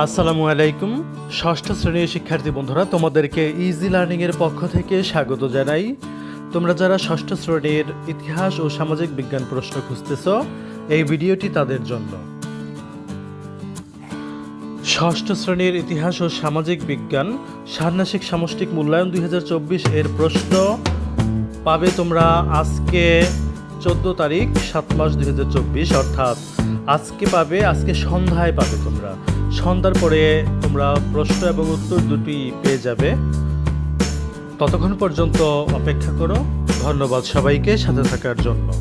আসসালামু আলাইকুম। ষষ্ঠ শ্রেণির শিক্ষার্থী বন্ধুরা, তোমাদেরকে ইজি লার্নিংয়ের পক্ষ থেকে স্বাগত জানাই। তোমরা যারা ষষ্ঠ শ্রেণির ইতিহাস ও সামাজিক বিজ্ঞান প্রশ্ন খুঁজতেছ, এই ভিডিওটি তাদের জন্য। ষষ্ঠ শ্রেণির ইতিহাস ও সামাজিক বিজ্ঞান, ষান্মাসিক সামষ্টিক মূল্যায়ন দুই হাজার চব্বিশ এর প্রশ্ন পাবে তোমরা আজকে চোদ্দ তারিখ, সাত মাস দুই হাজার চব্বিশ, অর্থাৎ আজকে পাবে, আজকে সন্ধ্যায় পাবে তোমরা। সন্ধ্যার পরে তোমরা প্রশ্ন এবং উত্তর দুটি পেয়ে যাবে। ততক্ষণ পর্যন্ত অপেক্ষা করো। ধন্যবাদ সবাইকে সাথে থাকার জন্য।